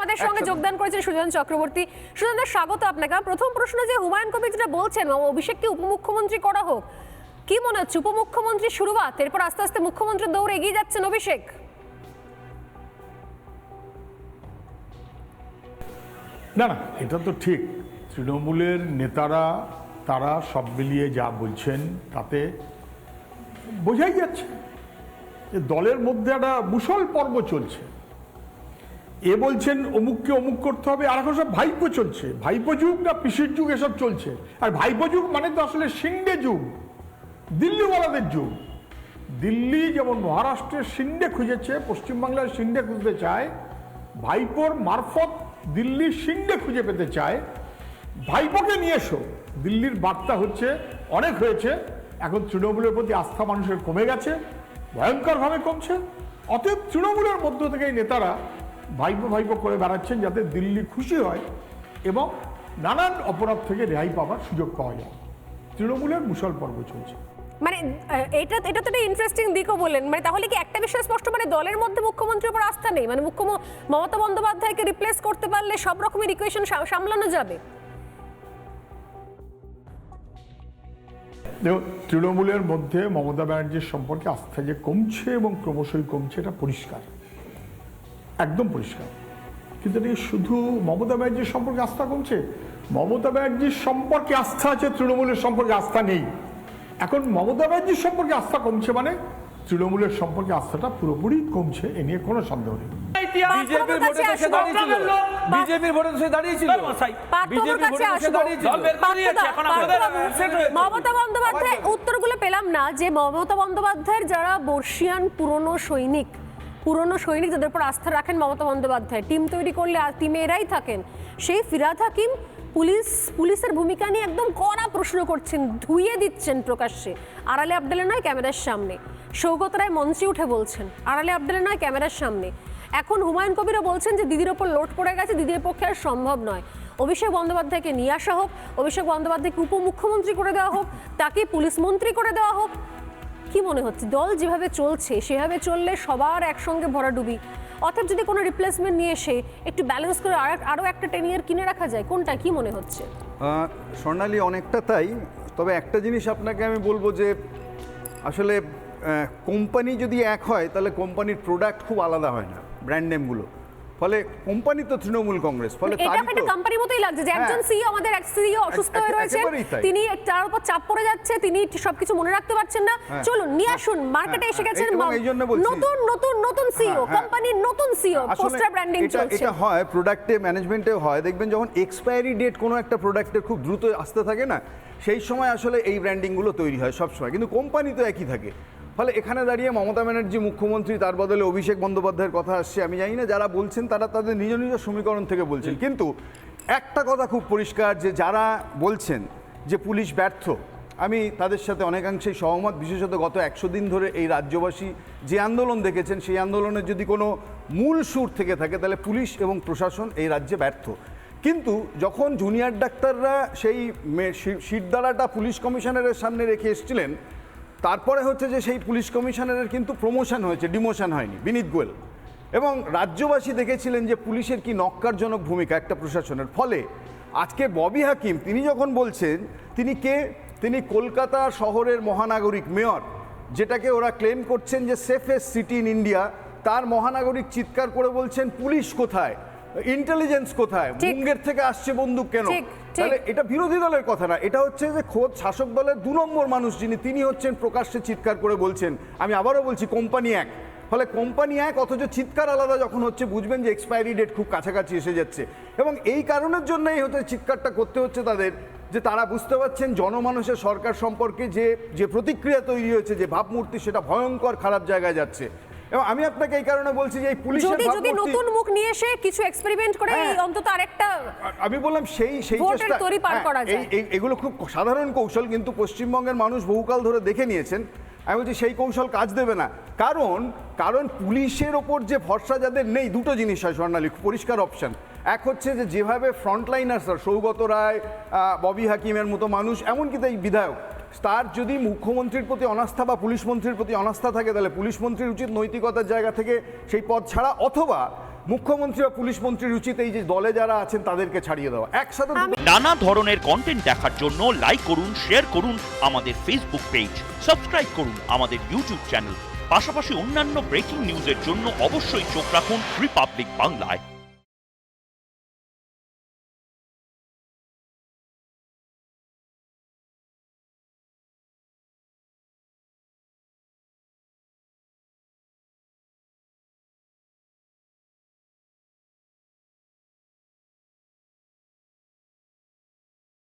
আমাদের সঙ্গে যোগদান করেছেন সুজন চক্রবর্তী। সুজন স্বাগত আপনাকে। প্রথম প্রশ্ন যে হুমায়ুন কবির যেটা বলছেন অভিষেককে উপমুখ্যমন্ত্রী করা হোক কি মনে হচ্ছে? উপমুখ্যমন্ত্রী শুরুয়াত এরপর আস্তে আস্তে মুখ্যমন্ত্রীর দৌড় এগিয়ে যাচ্ছেন অভিষেক। না না এটা তো ঠিক। তৃণমূলের নেতারা তারা সব মিলিয়ে যা বলছেন তাতে বোঝাই যাচ্ছে যে দলের মধ্যে একটা মুসল পর্ব চলছে। এ বলছেন, অমুককে অমুক করতে হবে, আর এখন সব ভাইপো চলছে। ভাইপো যুগ না পিসির যুগ, এসব চলছে। আর ভাইপো যুগ মানে তো আসলে সিন্ডে যুগ, দিল্লিওয়ালাদের যুগ। দিল্লি যেমন মহারাষ্ট্রের সিন্ডে খুঁজেছে, পশ্চিমবাংলার সিন্ডে খুঁজতে চায়, ভাইপোর মারফত দিল্লির সিন্ডে খুঁজে পেতে চায়। ভাইপোকে নিয়ে এসো। দিল্লির বার্তা হচ্ছে, অনেক হয়েছে, এখন তৃণমূলের প্রতি আস্থা মানুষের কমে গেছে, ভয়ঙ্করভাবে কমছে। অতএব তৃণমূলের মধ্য থেকে এই নেতারা ভাইপো ভাইপো করে বেড়াচ্ছেন যাতে দিল্লি খুশি হয় এবং নানান অপরাধ থেকে রেহাই পাওয়ার সুযোগ পাওয়া যায়। তৃণমূলের মুসল পর্ব চলছে। মানে এটা এটা তো একটা ইন্টারেস্টিং দিকও বললেন। মানে তাহলে কি একটা বিষয় স্পষ্ট? মানে দলের মধ্যে মুখ্যমন্ত্রীর উপর আস্থা নেই? মানে মুখ্য মমতা বন্দ্যোপাধ্যায়কে রিপ্লেস করতে পারলে সব রকমের ইকুয়েশন সামলানো যাবে? তৃণমূলের মধ্যে মমতা ব্যানার্জির সম্পর্কে আস্থা যে কমছে এবং ক্রমশই কমছে এটা পরিষ্কার। একদম পরিষ্কার। কিন্তু এটা শুধু মমতা ব্যানার্জির সম্পর্কে আস্থা কমছে? মমতা ব্যানার্জির সম্পর্কে আস্থা আছে তৃণমূলের সম্পর্কে আস্থা নেই। এখন মমতা ব্যানার্জির সম্পর্কে আস্থা কমছে মানে তৃণমূলের সম্পর্কে আস্থাটা পুরোপুরি কমছে এ নিয়ে কোনো সন্দেহ নেই। বিজেপির ভোটে দেশে দাঁড়িয়েছিল। বিজেপির ভোটে দেশে দাঁড়িয়েছিল বিজেপির ভোটে দেশে দাঁড়িয়েছিল পার্থদা, এখন পার্থবাবু, আপনাদের set হয়েছে। মমতা বন্দ্যোপাধ্যায় উত্তরগুলো পেলাম না যে মমতা বন্দ্যোপাধ্যায়ের যারা বর্ষিয়ান পুরনো সৈনিক পুরনো সৈনিক যাদের উপর আস্থা রাখেন মমতা বন্দ্যোপাধ্যায়। টিম তৈরি করলে টিমে এরাই থাকেন। সেই ফিরাদ হাকিম পুলিশ, পুলিশের ভূমিকা নিয়ে একদম কড়া প্রশ্ন করছেন, ধুইয়ে দিচ্ছেন প্রকাশ্যে। আড়ালে আবদালে নয়, ক্যামেরার সামনে। সৌগত রায় মঞ্চে উঠে বলছেন, আড়ালে আবদালে নয়, ক্যামেরার সামনে। এখন হুমায়ুন কবিরও বলছেন যে, দিদির ওপর লোড পড়ে গেছে, দিদির পক্ষে আর সম্ভব নয়। অভিষেক বন্দ্যোপাধ্যায়কে নিয়ে আসা হোক, অভিষেক বন্দ্যোপাধ্যায়কে উপমুখ্যমন্ত্রী করে দেওয়া হোক, তাকে পুলিশ মন্ত্রী করে দেওয়া হোক কি মনে হচ্ছে? দল যেভাবে চলছে, সেভাবে চললে সবার একসঙ্গে ভরাডুবি। অর্থাৎ যদি কোনো রিপ্লেসমেন্ট নিয়ে এসে একটু ব্যালেন্স করে আর আরও একটা টেন ইয়ার কিনে রাখা যায়, কোনটা কি মনে হচ্ছে? স্বর্ণালী অনেকটা তাই, তবে একটা জিনিস আপনাকে আমি বলব যে, আসলে কোম্পানি যদি এক হয়, তাহলে কোম্পানির প্রোডাক্ট খুব আলাদা হয় না ব্র্যান্ড নেমগুলো ফলে কোম্পানি তো তৃণমূল কংগ্রেস ফলে এটা একটা কোম্পানির মতোই লাগছে যে একজন হ্যাঁ। সিইও আমাদের এক সিইও অসুস্থ হয়ে তাই। তিনি তার উপর চাপ পড়ে যাচ্ছে তিনি সবকিছু মনে রাখতে পারছেন না হ্যাঁ। চলুন নিয়ে আসুন মার্কেটে হ্যাঁ, এসে গেছেন নতুন নতুন নতুন সিইও হ্যাঁ, হ্যাঁ। কোম্পানির নতুন সিইও পোস্টার ব্র্যান্ডিং চলছে এটা হয় প্রোডাক্টে ম্যানেজমেন্টে হয় দেখবেন যখন এক্সপায়ারি ডেট কোনো একটা প্রোডাক্টের খুব দ্রুত আসতে থাকে না সেই সময় আসলে এই ব্র্যান্ডিংগুলো তৈরি হয় সব সময় কিন্তু কোম্পানি তো একই থাকে ফলে এখানে দাঁড়িয়ে মমতা ব্যানার্জি মুখ্যমন্ত্রী তার বদলে অভিষেক বন্দ্যোপাধ্যায়ের কথা আসছে। আমি জানি না যারা বলছেন তারা তাদের নিজ নিজ সমীকরণ থেকে বলছেন। কিন্তু একটা কথা খুব পরিষ্কার যে যারা বলছেন যে পুলিশ ব্যর্থ আমি তাদের সাথে অনেকাংশেই সহমত। বিশেষত গত একশো দিন ধরে এই রাজ্যবাসী যে আন্দোলন দেখেছেন সেই আন্দোলনের যদি কোনো মূল সুর থেকে থাকে তাহলে পুলিশ এবং প্রশাসন এই রাজ্যে ব্যর্থ। কিন্তু যখন জুনিয়র ডাক্তাররা সেই শিরদাঁড়াটা পুলিশ কমিশনারের সামনে রেখে এসেছিলেন তারপরে হচ্ছে যে সেই পুলিশ কমিশনারের কিন্তু প্রমোশন হয়েছে ডিমোশন হয়নি বিনীত গোয়েল। এবং রাজ্যবাসী দেখেছিলেন যে পুলিশের কি নক্কারজনক ভূমিকা একটা প্রশাসনের। ফলে আজকে ববি হাকিম তিনি যখন বলছেন তিনি কে? তিনি কলকাতা শহরের মহানাগরিক মেয়র যেটাকে ওরা ক্লেম করছেন যে সেফেস্ট সিটি ইন ইন্ডিয়া তার মহানাগরিক চিৎকার করে বলছেন পুলিশ কোথায়? ইন্টেলিজেন্স কোথায়। মুঙ্গের থেকে আসছে বন্দুক কেন। তাহলে এটা বিরোধী দলের কথা না, এটা হচ্ছে যে খোদ শাসক দলের দু নম্বর মানুষ যিনি, তিনি হচ্ছেন প্রকাশ্যে চিৎকার করে বলছেন। আমি আবারও বলছি, কোম্পানি এক। ফলে কোম্পানি এক অথচ চিৎকার আলাদা যখন হচ্ছে, বুঝবেন যে এক্সপায়ারি ডেট খুব কাছাকাছি এসে যাচ্ছে। এবং এই কারণের জন্যই হচ্ছে, চিৎকারটা করতে হচ্ছে তাদের, যে তারা বুঝতে পারছেন জনমানুষের সরকার সম্পর্কে যে যে প্রতিক্রিয়া তৈরি হয়েছে, যে ভাবমূর্তি সেটা ভয়ঙ্কর খারাপ জায়গায় যাচ্ছে। এবং আমি আপনাকে এই কারণে বলছি যে এই পুলিশের যদি যদি নতুন মুখ নিয়ে এসে কিছু এক্সপেরিমেন্ট করে হ্যাঁ। এই অন্তত আরেকটা আমি বললাম সেই সেই চেষ্টা তরি পার হ্যাঁ, করা যায়। এগুলো খুব সাধারণ কৌশল কিন্তু পশ্চিমবঙ্গের মানুষ বহুকাল ধরে দেখে নিয়েছেন আমি বলছি সেই কৌশল কাজ দেবে না কারণ কারণ পুলিশের ওপর যে ভরসা যাদের নেই দুটো জিনিস হয় স্বর্ণালী পরিষ্কার অপশন এক হচ্ছে যে যেভাবে ফ্রন্টলাইনার স্যার সৌগত রায় ববি হাকিমের মতো মানুষ এমনকি তাই বিধায়ক তার যদি মুখ্যমন্ত্রীর প্রতি অনাস্থা বা পুলিশ মন্ত্রীর প্রতি অনাস্থা থাকে তাহলে পুলিশ মন্ত্রীর উচিত নৈতিকতার জায়গা থেকে সেই পদ ছাড়া অথবা মুখ্যমন্ত্রী বা পুলিশ মন্ত্রীর উচিত এই যে দলে যারা আছেন তাদেরকে ছাড়িয়ে দেওয়া। একসাথে নানা ধরনের কন্টেন্ট দেখার জন্য লাইক করুন শেয়ার করুন আমাদের ফেসবুক পেজ সাবস্ক্রাইব করুন আমাদের ইউটিউব চ্যানেল পাশাপাশি অন্যান্য ব্রেকিং নিউজের জন্য অবশ্যই চোখ রাখুন রিপাবলিক বাংলায়